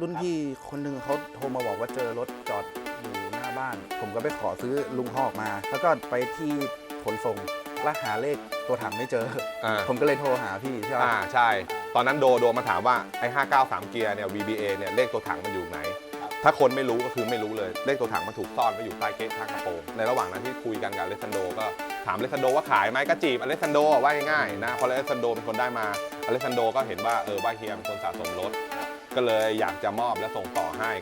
รุ่นพี่คนหนึ่งเขาโทรมาบอกว่าเจอรถจอดอยู่หน้าบ้าน ผมก็ไปขอซื้อลุงหอกมา แล้วก็ไปที่ขนส่งแล้วหาเลขตัวถังไม่เจอ อ่าผมก็เลยโทรหาพี่ใช่ไหมอ่าใช่ ตอนนั้นโดโดมาถามว่าไอ้593 เกียร์เนี่ย VBA เนี่ยเลขตัวถังมันอยู่ไหน ถ้าคนไม่รู้ก็คือไม่รู้เลย เลขตัวถังมันถูกซ่อนไว้อยู่ใต้เก๊ะข้างกระโปรงในระหว่างนั้นที่คุยกันกับอเลสซานโดก็ถามอเลสซานโดว่าขายไหมก็จีบอเลสซานโดว่าง่ายๆนะเพราะอเลสซานโดเป็นคนได้มาอเลสซานโดก็เห็นว่าเออว่าเฮียเป็นคนสะสมรถ ก็เลยอยากจะมอบและส่งต่อให้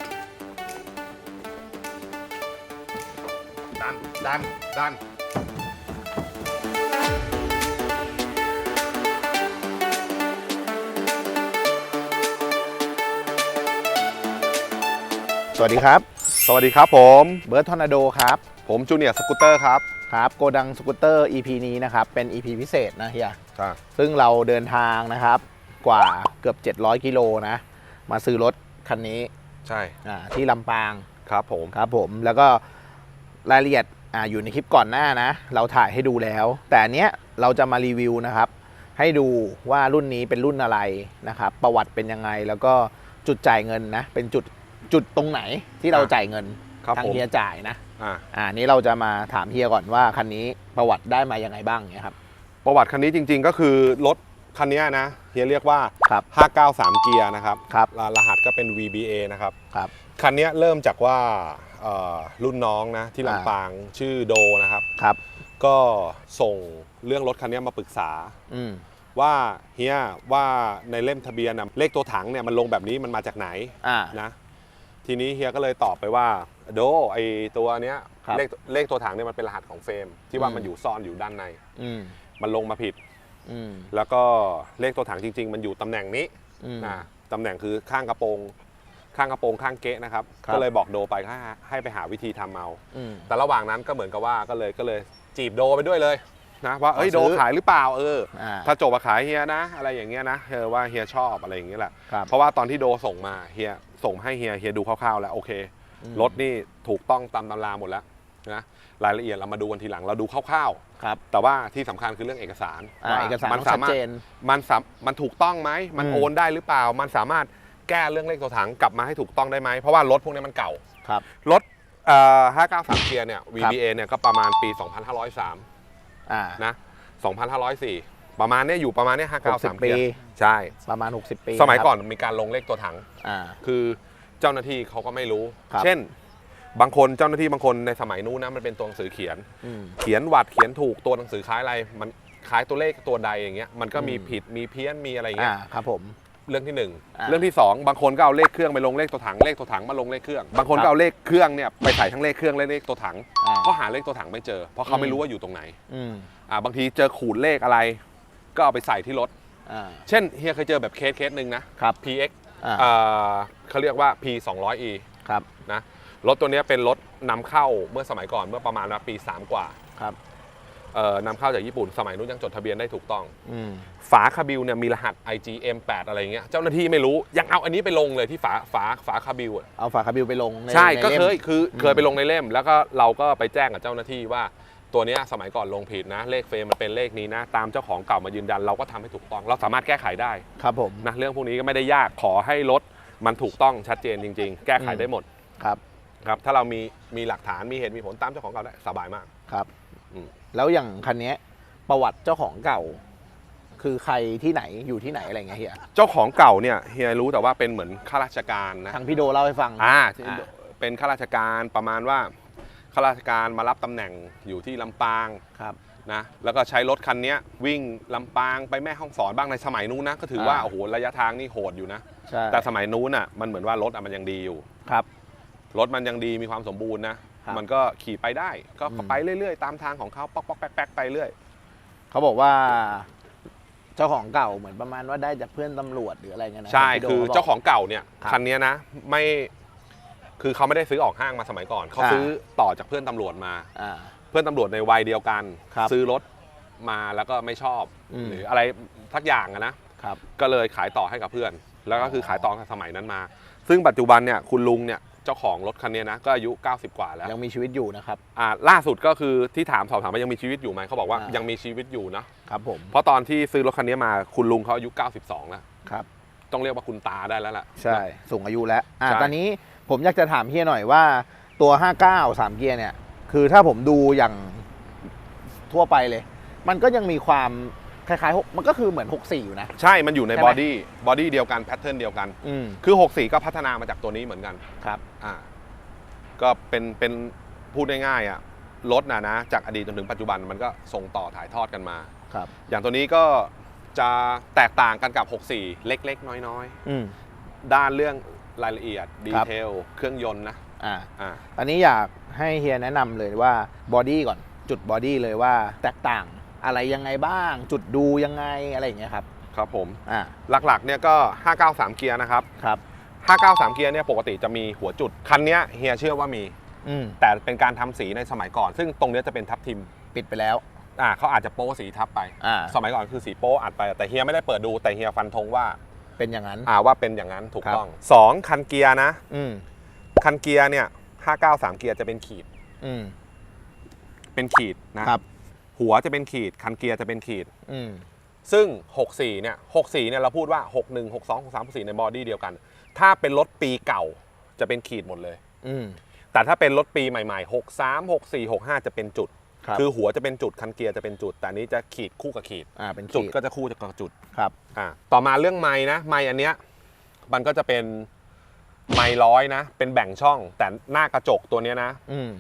ดันดันดันสวัสดีครับ สวัสดีครับผมเบิร์ดทอร์นาโดครับผมจูเนียร์สกูตเตอร์ครับครับโกดังสกูตเตอร์ EP นี้นะครับ เป็น EP พิเศษนะเฮีย ใช่ซึ่งเราเดินทางนะครับกว่าเกือบ 700 กิโลนะ มาซื้อรถคันนี้ใช่อ่าที่ลำปางครับผมครับผมแล้วก็รายละเอียดอาอยู่ในคลิปก่อนหน้านะ เราถ่ายให้ดูแล้ว แต่อันเนี้ยเราจะมารีวิวนะครับ ให้ดูว่ารุ่นนี้เป็นรุ่นอะไรนะครับ ประวัติเป็นยังไงแล้วก็จุดจ่ายเงินนะ เป็นจุดจุดตรงไหนที่เราจ่ายเงินครับทางผมเฮียจ่ายนะ อ่าอ่านี้เราจะมาถามเฮียก่อนว่าคันนี้ประวัติได้มายังไงบ้างเนี่ยครับ ประวัติคันนี้จริง ๆ ก็คือรถ คันเนี้ยนะเฮียเรียกว่า ครับ 593 เกียร์นะครับครับรรหัสก็เป็น VBA นะครับ ครับ คันเนี้ยเริ่มจากว่าเอ่อรุ่นน้องนะที่อ่า ลำปางชื่อโดนะครับ ครับ ก็ส่งเรื่องรถคันเนี้ยมาปรึกษา อืมว่าเฮียว่าในเล่มทะเบียนนะเลขตัวถังเนี่ยมันลงแบบนี้มันมาจากไหนอ่า นะ ทีนี้เฮียก็เลยตอบไปว่าโดไอตัวเนี้ยครับเลขเลขตัวถังเนี่ยมันเป็นรหัสของเฟรมที่ว่าอืม มันอยู่ซ่อนอยู่ด้านใน อืมมันลงมาผิดอืม แล้วก็เลขตัวถังจริง ๆ มันอยู่ตำแหน่งนี้อืมนะตำแหน่งคือข้างกระโปรง ข้างกระโปรงข้างเก๊ะนะครับครับก็เลยบอกโดไปให้ให้ไปหาวิธีทำเอาอืมแต่ระหว่างนั้นก็เหมือนกับว่าก็เลยก็เลยจีบโดไปด้วยเลยนะว่าเอ้ยขอโดซื้อขายหรือเปล่าเอออ่าถ้าจบมาขายเฮียนะ อะไรอย่างเงี้ยนะเออว่าเฮียชอบอะไรอย่างเงี้ยแหละครับเพราะว่าตอนที่โดส่งมาเฮียส่งให้เฮียเฮียดูคร่าวๆแล้วโอเคอืมรถนี่ถูกต้องตามตำราหมดแล้ว นะรายละเอียดเรามาดูกันทีหลังเราดูคร่าวครับ ๆ แต่ว่าที่สำคัญคือเรื่องเอกสารอ่าว่าเอกสารมัต้องสาชัดมารถ เจน มันสามมันถูกต้องไหม มันอืม โอนได้หรือเปล่า มันสามารถแก้เรื่องเลขตัวถังกลับมาให้ถูกต้องได้ไหม เพราะว่ารถพวกนี้มันเก่า ครับ รถเอ่อ593เกียร์เนี่ย VBA เนี่ยก็ประมาณปี 2503 อ่านะ 2504 ประมาณเนี้ยอยู่ประมาณเนี้ยหกสิบ593ปีเกียร์ใช่ ประมาณ 60 ปีสมัยครับก่อนมีการลงเลขตัวถัง อ่า คือเจ้าหน้าที่เขาก็ไม่รู้ ครับ เช่น บางคนเจ้าหน้าที่บางคนในสมัยนู้นนะมันเป็นตัวหนังสือเขียนอืมเขียนวัดเขียนถูกตัวหนังสือคล้ายอะไร มันคล้ายตัวเลขตัวใดอย่างเงี้ยมันก็มีอืมผิดมีเพี้ยนมีอะไรอย่างเงี้อ่ายครับผมเรื่องที่หนึ่งอ่าเรื่องที่สองบางคนก็เอาเลขเครื่องไปลงเลขตัวถังเลขตัวถังมาลงเลขเครื่อง บางคนครับก็เอาเลขเครื่องเนี่ยไปใส่ทั้งเลขเครื่องและเลขตัวถังอ่าก็หาเลขตัวถังไม่เจอ เพราะเขาอืไม่มรู้ว่าอยู่ตรงไหนอืมอ่าบางทีเจอขูดเลขอะไร ก็เอาไปใส่ที่รถอ่าเช่นเฮียเคยเจอแบบเคสเคสหนึ่งนะครับ PX อ่าอ่าเขาเรียกว่า P 2 0 0 E ครับนะ รถตัวเนี้ยเป็นรถนำเข้าเมื่อสมัยก่อนเมื่อประมาณปี 3 กว่าครับเอ่อนำเข้าจากญี่ปุ่นสมัยนู้นยังจดทะเบียนได้ถูกต้องอืมฝาคาบิลเนี่ยมีรหัส IGM8 อะไรเงี้ยเจ้าหน้าที่ไม่รู้ยังเอาอันนี้ไปลงเลยที่ฝาฝาฝาคาบิลอะเอาฝาคาบิลไปลงในใช่ในก็ล่มเคยคืออืมเคยไปลงในเล่ม แล้วก็เราก็ไปแจ้งกับเจ้าหน้าที่ว่าตัวเนี้ยสมัยก่อนลงผิดนะ เลขเฟรมมันเป็นเลขนี้นะ ตามเจ้าของเก่ามายืนยันเราก็ทำให้ถูกต้อง เราสามารถแก้ไขได้ครับผมนะเรื่องพวกนี้ก็ไม่ได้ยากขอให้รถมันถูกต้องชัดเจนจริง ๆ แก้ไขได้หมดครับ ครับถ้าเรามีมีหลักฐานมีเหตุมีผลตามเจ้าของเก่าได้สบายมาก ครับ อืม แล้วอย่างคันเนี้ยประวัติเจ้าของเก่า คือใครที่ไหนอยู่ที่ไหนอะไรเงี้ยเฮียเจ้าของเก่าเนี่ยเฮียรู้แต่ว่าเป็นเหมือนข้าราชการนะ ทางพี่โดเล่าให้ฟัง อ่าอ่าเป็นข้าราชการประมาณว่าข้าราชการมารับตำแหน่งอยู่ที่ลำปางครับ นะแล้วก็ใช้รถคันเนี้ยวิ่งลำปางไปแม่ห้องสอนบ้างในสมัยนู้นนะก็ถือว่าอ่า โอ้โหระยะทางนี่โหดอยู่นะ ใช่แต่สมัยนู้นอะมันเหมือนว่ารถอะมันยังดีอยู่ ครับ รถมันยังดีมีความสมบูรณ์นะ ครับ มันก็ขี่ไปได้ ก็อืมไปเรื่อยๆ ตามทางของเขาป๊อกป๊อกแป๊กแป๊กไปเรื่อย เขาบอกว่า เจ้าของเก่าเหมือนประมาณว่าได้จากเพื่อนตำรวจหรืออะไรเงี้ยนะใช่พี่โดคือบอกเจ้าของเก่าเนี่ยครับคันเนี้ยนะไม่คือเขาไม่ได้ซื้อออกห้างมาสมัยก่อน เขาอ่า ซื้อต่อจากเพื่อนตำรวจมา อ่า เพื่อนตำรวจในวัยเดียวกัน ครับซื้อรถมาแล้วก็ไม่ชอบ อืม หรืออะไรทักอย่างอะนะ ครับ ก็เลยขายต่อให้กับเพื่อน แล้วก็คืออ๋อขายต่อสมัยนั้นมา ซึ่งปัจจุบันเนี่ยคุณลุงเนี่ย เจ้าของรถคันเนี้ยนะก็อายุ 90 กว่าแล้วยังมีชีวิตอยู่นะครับอ่าล่าสุดก็คือที่ถามสอบถามว่ายังมีชีวิตอยู่ไหมเขาบอกว่าอ่ายัยังมีชีวิตอยู่นะครับผมเพราะตอนที่ซื้อรถคันนี้มาคุณลุงเขาอายุ 92 แล้วครับต้องเรียกว่าคุณตาได้แล้วล่ะใช่สูงอายุแล้วอ่าใช่ตอนนี้ผมอยากจะถามเฮียหน่อยว่าตัว 59 3 เกียร์เนี่ยคือถ้าผมดูอย่างทั่วไปเลย มันก็ยังมีความ คล้ายๆหกมันก็คือเหมือน 64 อยู่นะ ใช่ มันอยู่ในใช่ไหมบอดี้ บอดี้เดียวกัน แพทเทิร์นเดียวกัน อืมคือ 64 ก็พัฒนามาจากตัวนี้เหมือนกัน ครับ อ่า ก็เป็น เป็น พูดง่ายๆอะ รถนะนะ จากอดีตจนถึงปัจจุบันมันก็ส่งต่อถ่ายทอดกันมา ครับ อย่างตัวนี้ก็จะแตกต่างกันกับ 64 เล็ก ๆ น้อย อืม ๆ ด้านเรื่องรายละเอียด ดีครับ เทล เครื่องยนต์นะ อ่า อ่า อันนี้อยากให้เฮียแนะนำเลยว่าบอดี้ก่อนจุดบอดี้เลยว่าแตกต่าง อะไรยังไงบ้าง จุดดูยังไงอะไรอย่างเงี้ยครับครับผมอ่าหลักๆเนี่ยก็ 593 เกียร์นะครับครับ593 เกียร์เนี่ยปกติจะมีหัวจุด คันเนี้ยเฮียเชื่อว่ามี อืมแต่เป็นการทำสีในสมัยก่อน ซึ่งตรงเนี้ยจะเป็นทับทิมปิดไปแล้วอ่าเขาอาจจะโป๊สีทับไป อ่าสมัยก่อนคือสีโป๊อัดไป แต่เฮียไม่ได้เปิดดูแต่เฮียฟันธงว่าเป็นอย่างนั้น อ่าว่าเป็นอย่างนั้นถูกครับ ต้อง2คันเกียร์นะอืมคันเกียร์เนี่ย593 เกียร์จะเป็นขีดอืมเป็นขีดนะครับ หัวจะเป็นขีด คันเกียร์จะเป็นขีด อืม ซึ่ง 64 เนี่ย 64 เนี่ยเราพูดว่า 61 62 63 64 ในบอดี้เดียวกัน ถ้าเป็นรถปีเก่าจะเป็นขีดหมดเลย อืม แต่ถ้าเป็นรถปีใหม่ๆ 63 64 65 จะเป็นจุดครับคือหัวจะเป็นจุด คันเกียร์จะเป็นจุด แต่อันนี้จะขีดคู่กับขีด อ่า เป็นจุดขีก็จะคู่กับจุด ครับ อ่า ต่อมาเรื่องไม้นะ ไม้อันเนี้ย มันก็จะเป็นไม้ร้อยนะ เป็นแบ่งช่อง แต่หน้ากระจกตัวเนี้ยนะ อืม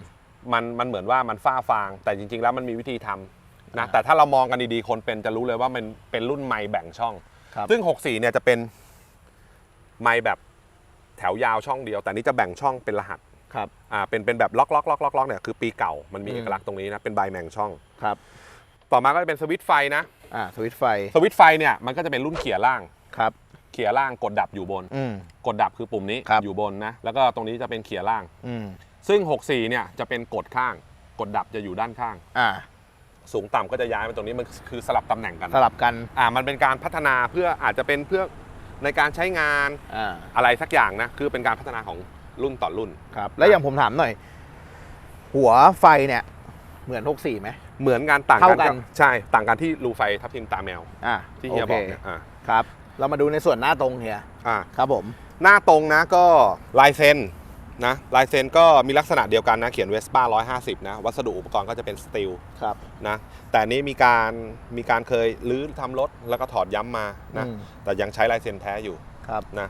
มันมันเหมือนว่ามันฝ้าฟาง แต่จริง ๆ แล้วมันมีวิธีทำนะอ่าแต่ถ้าเรามองกันดีๆคนเป็นจะรู้เลยว่ามันเป็นรุ่นไม้แบ่งช่อง ครับซึ่ง 64 เนี่ยจะเป็นไม้แบบแถวยาวช่องเดียว แต่นี่จะแบ่งช่องเป็นรหัสครับ อ่าเป็นเป็นแบบล็อกล็อกล็อกล็อกล็อกเนี่ยคือปีเก่ามันมีอืม เอกลักษณ์ตรงนี้นะเป็นใบแบ่งช่อง ครับต่อมาก็จะเป็นสวิตช์ไฟนะอ่าสวิตช์ไฟสวิตช์ไฟเนี่ยมันก็จะเป็นรุ่นเขี่ยล่างครับ เขี่ยล่างกดดับอยู่บน อืม กดดับคือปุ่มนี้ครับ อยู่บนนะแล้วก็ตรงนี้จะเป็นเขี่ยล่าง อืม ซึ่ง 64 เนี่ยจะเป็นกดข้าง กดดับจะอยู่ด้านข้าง อ่า สูงต่ำก็จะย้ายมาตรงนี้มันคือสลับตำแหน่งกันสลับกัน อ่ามันเป็นการพัฒนาเพื่ออาจจะเป็นเพื่อในการใช้งานอ่า อะไรสักอย่างนะคือเป็นการพัฒนาของรุ่นต่อรุ่น ครับ แล้วอย่างผมถามหน่อย หัวไฟเนี่ย เหมือน 64ไหม เหมือนงานต่างเท่ากักันใช่ต่างกันที่รูไฟทับทิมตาแมวอ่าที่เฮียโคบอกเนี่ยอ่าครับ เรามาดูในส่วนหน้าตรงเฮียอ่า ครับผม หน้าตรงนะก็ลายเซ็น นะลายเซ็นก็มีลักษณะเดียวกันนะ เขียนเวสป้า150 นะ วัสดุอุปกรณ์ก็จะเป็นสตีลครับ นะแต่อันนี้มีการมีการเคยรื้อทำรถแล้วก็ถอดย้ำมานะอืม แต่ยังใช้ลายเซ็นแท้อยู่ครับ นะ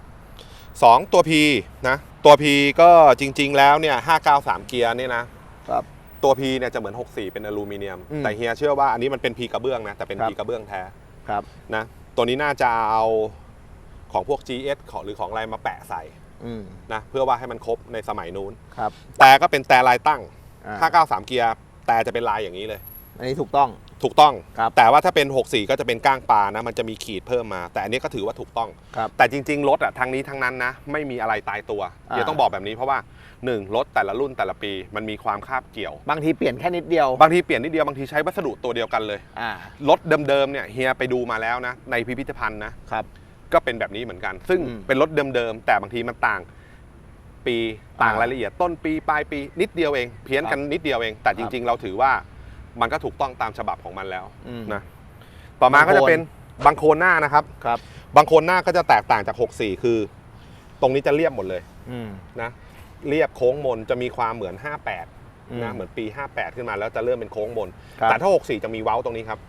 สองตัว P นะตัว P ก็จริง ๆ แล้วเนี่ย593 เกียร์เนี่ยนะครับ ตัว P เนี่ยจะเหมือน 64 เป็นอลูมิเนียม อืมแต่เฮียเชื่อว่าอันนี้มันเป็น P กระเบื้องนะแต่เป็น ครับ P กระเบื้องแท้ครับ นะตัวนี้น่าจะเอาของพวก GS ของหรือของอะไรมาแปะใส่อืม นะเพื่อว่าให้มันครบในสมัยนู้นครับ แต่ก็เป็นแต่ลายตั้งอ่า593 เกียร์แต่จะเป็นลายอย่างนี้เลย อันนี้ถูกต้องถูกต้องครับแต่ว่าถ้าเป็น 64 ก็จะเป็นก้างปลานะ มันจะมีขีดเพิ่มมา แต่อันนี้ก็ถือว่าถูกต้องครับแต่จริง ๆ รถอะทางนี้ทั้งนั้นนะ ไม่มีอะไรตายตัวอ่าเดี๋ยวต้องบอกแบบนี้เพราะว่า 1 รถแต่ละรุ่นแต่ละปีมันมีความคาบเกี่ยว บางทีเปลี่ยนแค่นิดเดียว บางทีเปลี่ยนนิดเดียว บางทีใช้วัสดุตัวเดียวกันเลยอ่ารถเดิมๆเนี่ยเฮียไปดูมาแล้วนะ ในพิพิธภัณฑ์นะครับ ก็เป็นแบบนี้เหมือนกัน ซึ่งอืม เป็นรถเดิมๆแต่บางทีมันต่าง ปีต่างอ่ารรายละเอียด ต้นปีปลายปีนิดเดียวเอง เพี้ยนกันนิดเดียวเอง แต่จริง ๆ เราถือว่ามันก็ถูกต้องตามฉบับของมันแล้วอืม นะต่อมาก็จะเป็นบางโคนหน้านะครับ ครับ บางโคนหน้าก็จะแตกต่างจาก 64 คือ ตรงนี้จะเรียบหมดเลยอืมนะเรียบโค้งมนจะมีความเหมือนอื58มนะเหมือนปี 58 ขึ้นมาแล้วจะเริ่มเป็นโค้งมน ครับแต่ถ้า 64 จะมีเว้าตรงนี้ครับ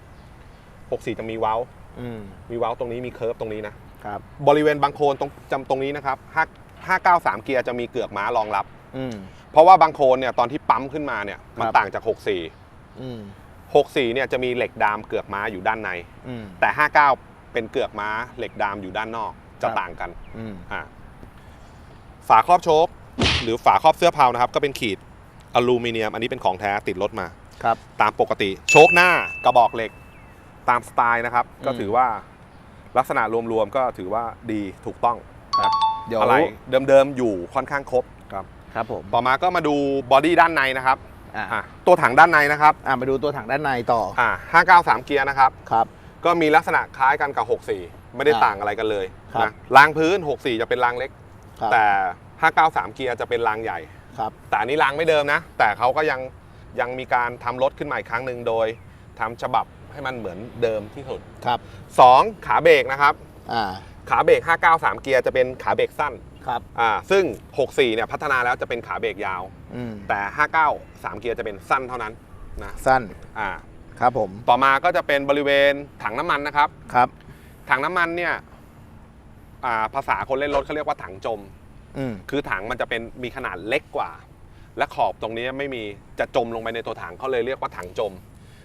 64 จะมีเว้า อืม มีเว้าตรงนี้มีเคิร์ฟตรงนี้นะ ครับบริเวณบางโคนตรงจำตรงนี้นะครับ5 593 เกียร์จะมีเกือกม้ารองรับ อืมเพราะว่าบางโคนเนี่ยตอนที่ปั๊มขึ้นมาเนี่ยมันครับต่างจาก 64 อืม64เนี่ยจะมีเหล็กดามเกือกม้าอยู่ด้านใน อืม แต่ 59 เป็นเกือกม้าเหล็กดามอยู่ด้านนอกจะครับ ต่างกันอืมอ่าฝาครอบโชคหรือฝาครอบเสื้อเพานะครับ ก็เป็นขีดอลูมิเนียม อันนี้เป็นของแท้ติดรถมา ครับ ตามปกติ โชคหน้ากระบอกเหล็ก ตามสไตล์นะครับ ก็อืมถือว่า ลักษณะรวมๆก็ถือว่าดีถูกต้องครับเดี๋ยว อะไรเดิมๆอยู่ค่อนข้างครบครับ ครับผมต่อมาก็มาดูบอดี้ด้านในนะครับอ่าอะตัวถังด้านในนะครับอ่ามาดูตัวถังด้านในต่ออ่า593 เกียร์นะครับ ครับ ก็มีลักษณะคล้ายกันกับ 64 ไม่ได้อ่าต่างอะไรกันเลยครับนะรางพื้น 64 จะเป็นรางเล็ก ครับแต่ 593 เกียร์จะเป็นรางใหญ่ ครับ แต่อันนี้รางไม่เดิมนะ แต่เขาก็ยังยังมีการทำรถขึ้นมาอีกครั้งหนึ่งโดยทำฉบับ ให้มันเหมือนเดิมที่สุดครับ2ขาเบรกนะครับ อ่า ขาเบรก593 เกียร์จะเป็นขาเบรกสั้นครับ อ่าซึ่ง 64เนี่ยพัฒนาแล้วจะเป็นขาเบรกยาว อืม แต่ 59 3 เกียร์จะเป็นสั้นเท่านั้นนะสั้น อ่า ครับผม ต่อมาก็จะเป็นบริเวณถังน้ำมันนะครับ ครับ ถังน้ำมันเนี่ยอ่าภาษาคนเล่นรถเขาเรียกว่าถังจม อืม คือถังมันจะเป็นมีขนาดเล็กกว่า และขอบตรงนี้ไม่มีจะจมลงไปในตัวถังเขาเลยเรียกว่าถังจม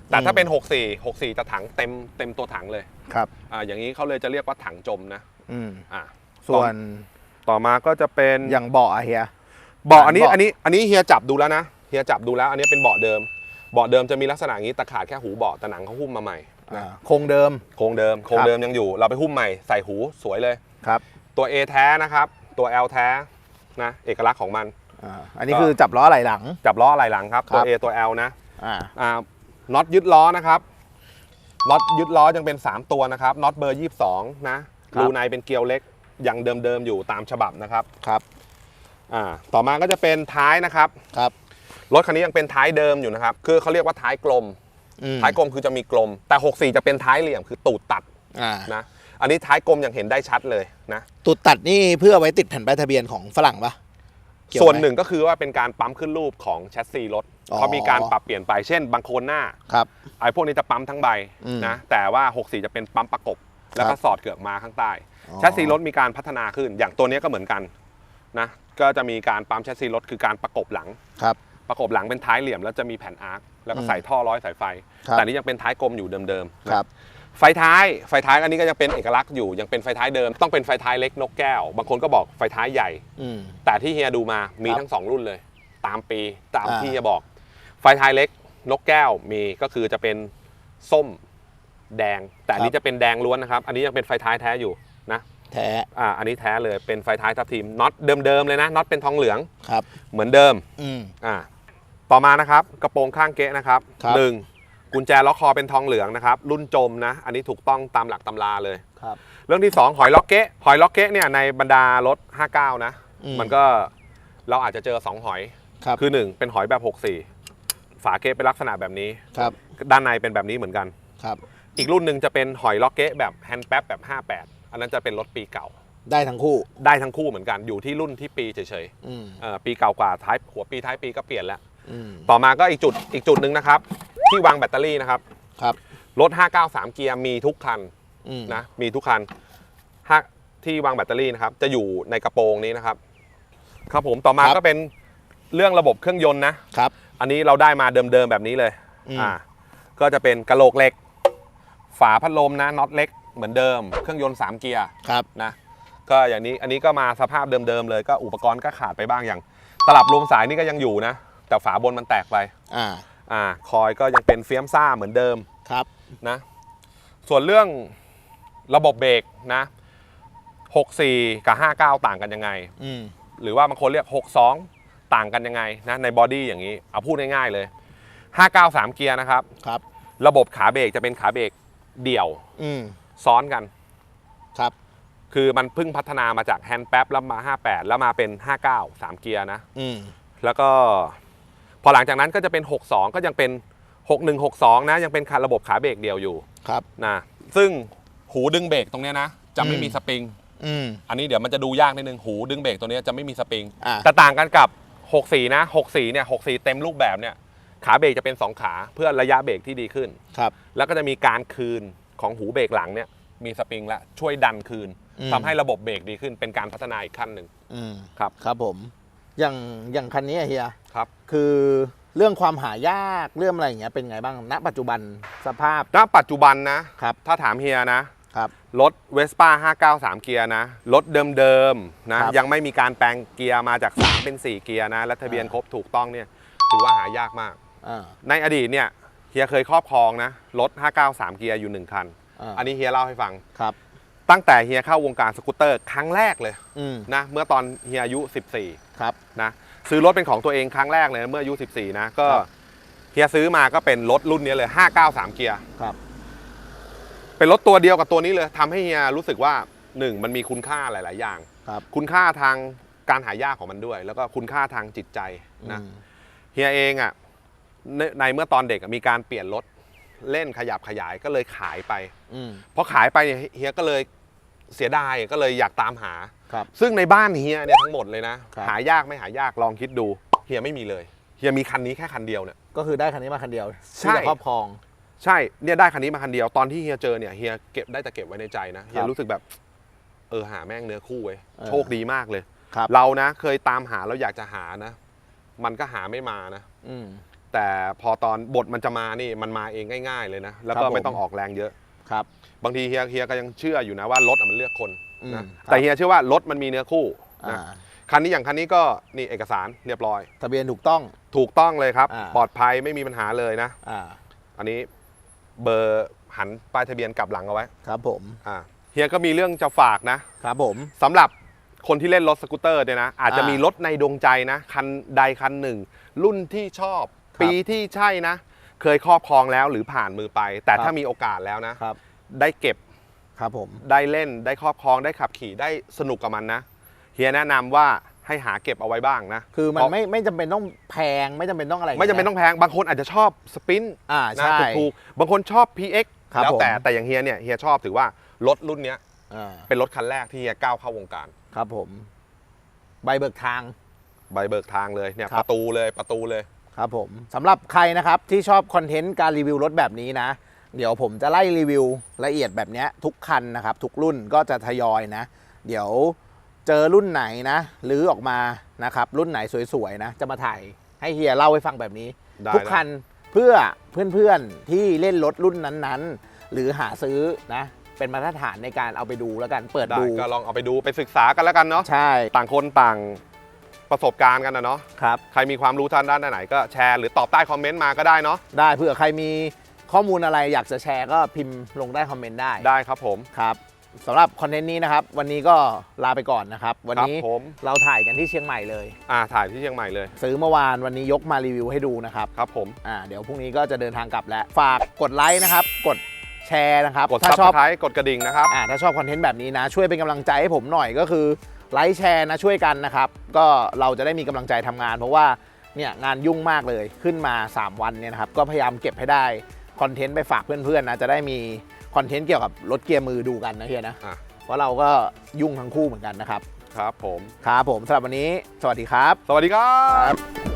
แต่ถ้าเป็น 64 64จะถังเต็มเต็มตัวถังเลยครับอ่าอย่างนี้เขาเลยจะเรียกว่าถังจมนะอืมอ่าส่วนต่อมาก็จะเป็นอย่างเบาะอะเฮียเบาะอันนี้เบาะอันนี้อันนี้เฮียจับดูแล้วนะเฮียจับดูแล้ว อันนี้เป็นเบาะเดิมเบาะเดิมจะมีลักษณะอย่างนี้ตะขาดแค่หูเบาะแต่หนังเขาหุ้มมาใหม่นะอ่าโครงเดิมโครงเดิมโครงครับเดิมยังอยู่ เราไปหุ้มใหม่ใส่หูสวยเลยครับ ตัว A แท้นะครับ ตัว L แท้นะเอกลักษณ์ของมันอ่าอันนี้คือจับล้อไหลหลัง จับล้ออะไรหลังครับตัวครับ A ตัว L นะอ่าอ่า น็อตยึดล้อนะครับน็อตยึดล้อยังเป็น 3 ตัวนะครับน็อตเบอร์ 22 นะรูในเป็นเกลียวเล็กยังเดิมๆอยู่ตามฉบับนะครับครับอ่าต่อมาก็จะเป็นท้ายนะครับครับรถคันนี้ยังเป็นท้ายเดิมอยู่นะครับ คือเขาเรียกว่าท้ายกลมอืมท้ายกลมคือจะมีกลม แต่ 64 จะเป็นท้ายเหลี่ยมคือตูดตัดอ่านะอันนี้ท้ายกลมอย่างเห็นได้ชัดเลยนะตุดตัดนี่เพื่อไว้ติดแผ่นป้ายทะเบียนของฝรั่งปะเกี่ยไมส่วนหนึ่งก็คือว่าเป็นการปั๊มขึ้นรูปของแชสซีรถอ๋อ เขามีการปรับเปลี่ยนไปเช่นบางโคนหน้าครับไอ้พวกนี้จะปั๊มทั้งใบอืมนะแต่ว่า 64 จะเป็นปั๊มประกบ แล้วคก็รับสอดเกือกมาข้างใต้อ๋อแชสซีรถมีการพัฒนาขึ้น อย่างตัวนี้ก็เหมือนกันนะก็จะมีการปั๊มแชสซีรถคือการประกบหลังครับประกบหลังเป็นท้ายเหลี่ยมแล้วจะมีแผ่นอาร์คแล้วก็ใส่ท่อร้อยสายไฟครับแต่อันนี้ยังเป็นท้ายกลมอยู่เดิมๆนะครับไฟท้ายไฟท้ายอันนี้ก็ยังเป็นเอกลักษณ์อยู่ยังเป็นไฟท้ายเดิม ต้องเป็นไฟท้ายเล็กนกแก้ว บางคนก็บอกไฟท้ายใหญ่อืมแต่ที่เฮียดูมามีครับทั้งสองรุ่นเลย ตามปีตามอ่าที่เฮียบอก ไฟท้ายเล็กนกแก้วมีก็คือจะเป็นส้มแดง แต่อันนี้จะเป็นแดงล้วนนะครับ อันนี้ยังเป็นไฟท้ายแท้อยู่นะแท้อ่าอันนี้แท้เลยเป็นไฟท้ายทับทีมน็อตเดิมๆเลยนะน็อตเป็นทองเหลืองครับ เหมือนเดิมอืมอ่าต่อมานะครับกระโปรงข้างเก๊ะนะครับครับหนึ่งกุญแจล็อกคอเป็นทองเหลืองนะครับ รุ่นจมนะ อันนี้ถูกต้องตามหลักตำราเลย ครับ เรื่องที่ 2 หอยล็อกเก๊ะหอยล็อกเก๊ะเนี่ยในบรรดารถ 59 นะ อืมมันก็เราอาจจะเจอ 2 หอยครับคือ1 เป็นหอยแบบ 64 ฝาเก๊ะเป็นลักษณะแบบนี้ ครับ ด้านในเป็นแบบนี้เหมือนกัน ครับ อีกรุ่นหนึ่งจะเป็นหอยล็อกเก๊ะแบบแฮนด์แป๊บแบบ 58 อันนั้นจะเป็นรถปีเก่า ได้ทั้งคู่ ได้ทั้งคู่เหมือนกัน อยู่ที่รุ่นที่ปีเฉยอืมๆเอ่อปีเก่ากว่าท้ายหัวปีท้ายปีก็เปลี่ยนแล้ว อืมต่อมาก็อีกจุดอีกจุดหนึ่งนะครับ ที่วางแบตเตอรี่นะครับ ครับรถ 593 เกียร์มีทุกคันอืมนะ มีทุกคันห้าที่วางแบตเตอรี่นะครับ จะอยู่ในกระโปรงนี้นะครับ ครับผม ต่อมาก็เป็น เรื่องระบบเครื่องยนต์นะครับ อันนี้เราได้มาเดิมๆแบบนี้เลยอืม อ่าก็จะเป็นกระโหลกเหล็ก ฝาพัดลมนะน็อตเล็กเหมือนเดิม เครื่องยนต์3เกียร์ ครับ นะก็อย่างนี้อันนี้ก็มาสภาพเดิมๆเลย ก็อุปกรณ์ก็ขาดไปบ้างอย่าง ตลับรวมสายนี่ก็ยังอยู่นะ แต่ฝาบนมันแตกไปอ่า อ่าคอยก็ยังเป็นเฟียมซ่าเหมือนเดิมครับ นะส่วนเรื่องระบบเบรกนะ64 กับ 59 ต่างกันยังไง อืม หรือว่าบางคนเรียก 62 ต่างกันยังไงนะในบอดี้อย่างนี้ เอาพูดง่ายๆเลย 593 เกียร์นะครับ ครับ ระบบขาเบรกจะเป็นขาเบรกเดี่ยวอืมซ้อนกัน ครับ คือมันเพิ่งพัฒนามาจากแฮนด์แป๊บแล้วมา 58 แล้วมาเป็น 59 3 เกียร์นะ อืมแล้วก็พอหลังจากนั้นก็จะเป็น 62 ก็ยังเป็น 6162 นะ ยังเป็นระบบขาเบรกเดียวอยู่ครับ นะซึ่งหูดึงเบรกตรงเนี้ยนะ จะไม่อืมมีสปริง อืม อันนี้เดี๋ยวมันจะดูยากนิดนึงหูดึงเบรกตัวเนี้ยจะไม่มีสปริง อ่า แต่ต่างกันกับ 64นะ64เนี่ย64เต็มรูปแบบเนี่ยขาเบรกจะเป็น 2 ขาเพื่อระยะเบรกที่ดีขึ้นครับ แล้วก็จะมีการคืนของหูเบรกหลังเนี่ยมีสปริงและช่วยดันคืนอืมทำให้ระบบเบรกดีขึ้นเป็นการพัฒนาอีกขั้นหนึ่งอืมครับครับผม อย่างอย่างคันนี้อะเฮียครับ คือเรื่องความหายากเรื่องอะไรอย่างเงี้ยเป็นไงบ้างณปัจจุบันสภาพณปัจจุบันนะครับถ้าถามเฮียนะ ครับรถเวสป้า593 เกียร์นะ รถเดิมๆนะ ครับ ยังไม่มีการแปลงเกียร์มาจาก 3 เป็น 4 เกียร์นะ และทะเบียนอ่าครบถูกต้องเนี่ย ถือว่าหายากมาก อ่า ในอดีตเนี่ยเฮียเคยครอบครองนะ รถ 593 เกียร์อยู่ 1 คัน อ่า อันนี้เฮียเล่าให้ฟัง ครับ ตั้งแต่เฮียเข้าวงการสกูตเตอร์ครั้งแรกเลยอืมนะ เมื่อตอนเฮียอายุ 14 ครับ นะซื้อรถเป็นของตัวเองครั้งแรกเลยนะเมื่ออายุ 14 นะ ก็ครับ เฮียซื้อมาก็เป็นรถรุ่นนี้เลย 593 เกียร์ ครับ เป็นรถตัวเดียวกับตัวนี้เลยทำให้เฮียรู้สึกว่าหนึ่งมันมีคุณค่าหลาย ๆ อย่าง ครับ คุณค่าทางการหายากของมันด้วย แล้วก็คุณค่าทางจิตใจนะอืม เฮียเองอะในในเมื่อตอนเด็กอะมีการเปลี่ยนรถเล่นขยับขยายก็เลยขายไป อืมพอขายไปเนี่ยเฮียก็เลยเสียดายก็เลยอยากตามหา ครับ ซึ่งในบ้านเฮียเนี่ยทั้งหมดเลยนะ ครับ หายากไม่หายากลองคิดดูเฮียไม่มีเลยเฮียมีคันนี้แค่คันเดียวเนี่ย ก็คือได้คันนี้มาคันเดียวใช่ ที่จะครอบครอง ใช่เนี่ยได้คันนี้มาคันเดียวตอนที่เฮียเจอเนี่ยเฮียเก็บได้แต่เก็บไว้ในใจนะเฮียรู้สึกแบบ เออหาแม่งเนื้อคู่เว้ยเออโชคดีมากเลยครับเรานะ เคยตามหาแล้วอยากจะหานะ มันก็หาไม่มานะอืมแต่พอตอนบทมันจะมานี่มันมาเองง่าย ๆ เลยนะแล้วครัก็บผมไม่ต้องออกแรงเยอะครับ บางทีเฮียเฮียก็ยังเชื่ออยู่นะว่ารถอะมันเลือกคนอืมนะครับแต่เฮียเชื่อว่ารถมันมีเนื้อคู่อ่านะคันนี้อย่างคันนี้ก็นี่เอกสารเรียบร้อย ทะเบียนถูกต้องถูกต้องเลยครับอ่าปลอดภัยไม่มีปัญหาเลยนะอ่าอันนี้ เบอร์หันป้ายทะเบียนกลับหลังเอาไว้ครับผมอ่าเฮียก็มีเรื่องจะฝากนะครับผมสำหรับคนที่เล่นรถสกูตเตอร์เนี่ยนะ อาจจะอ่ามีมีรถในดวงใจนะ คันใดคันหนึ่ง รุ่นที่ชอบ ครับปีที่ใช่นะ เคยครอบครองแล้วหรือผ่านมือไป แต่ครับ ถ้ามีโอกาสแล้วนะ ครับได้เก็บครับผมได้เล่นได้ครอบครองได้ขับขี่ได้สนุกกับมันนะ เฮียแนะนำว่า ให้หาเก็บเอาไว้บ้างนะ คือมันเพราะไม่ไม่จำเป็นต้องแพงไม่จำเป็นต้องอะไรไม่จำเป็นต้องแพง บางคนอาจจะชอบสปินอ่านะใช่ ถูกๆบางคนชอบ PX ครับแล้วแต่ผม แต่อย่างเฮียเนี่ยเฮียชอบถือว่ารถรุ่นเนี้ยอ่าเป็นรถคันแรกที่เฮียก้าวเข้าวงการ ครับผม ใบเบิกทาง ใบเบิกทางเลยเนี่ยครับ ประตูเลยประตูเลย ครับผมสำหรับใครนะครับที่ชอบคอนเทนต์การรีวิวรถแบบนี้นะ เดี๋ยวผมจะไล่รีวิวละเอียดแบบเนี้ยทุกคันนะครับ ทุกรุ่นก็จะทยอยนะ เดี๋ยว เจอรุ่นไหนนะหรือออกมานะครับรุ่นไหนสวยๆนะจะมาถ่ายให้เฮียเล่าให้ฟังแบบนี้ ได้ทุกคันเพื่อเพื่อนๆที่เล่นรถรุ่นนั้นๆ หรือหาซื้อนะเป็นมาตรฐานในการเอาไปดูแล้วกันเปิดได้ดูก็ลองเอาไปดูไปศึกษากันแล้วกันเนาะใช่ต่างคนต่างประสบการณ์กันนะเนาะครับ ใครมีความรู้ทางด้านไหนก็แชร์หรือตอบใต้คอมเมนต์มาก็ได้เนาะได้เผื่อใครมีข้อมูลอะไรอยากจะแชร์ก็พิมพ์ลงได้คอมเมนต์ได้ได้ครับผม ครับ สำหรับคอนเทนต์นี้นะครับ วันนี้ก็ลาไปก่อนนะครับ วันนี้ครับผม เราถ่ายกันที่เชียงใหม่เลย อ่าถ่ายที่เชียงใหม่เลย ซื้อเมื่อวานวันนี้ยกมารีวิวให้ดูนะครับครับผม อ่าเดี๋ยวพรุ่งนี้ก็จะเดินทางกลับแล้วฝากกดไลค์นะครับ กดแชร์นะครับกดถ้าซับชสอบ ไครต์กดกระดิ่งนะครับ อ่าถ้าชอบคอนเทนต์แบบนี้นะ ช่วยเป็นกำลังใจให้ผมหน่อยก็คือไลค์แชร์นะช่วยกันนะครับ ก็เราจะได้มีกำลังใจทำงาน เพราะว่าเนี่ยงานยุ่งมากเลยขึ้นมา 3 วันเนี่ยนะครับ ก็พยายามเก็บให้ได้ คอนเทนต์ไปฝากเพื่อนๆนะ จะได้มี คอนเทนต์เกี่ยวกับรถเกียร์มือดูกันนะเฮียนะ อะ เพราะเราก็ยุ่งทั้งคู่เหมือนกันนะครับ ครับผม ครับผมสำหรับวันนี้ สวัสดีครับ สวัสดีครับครับ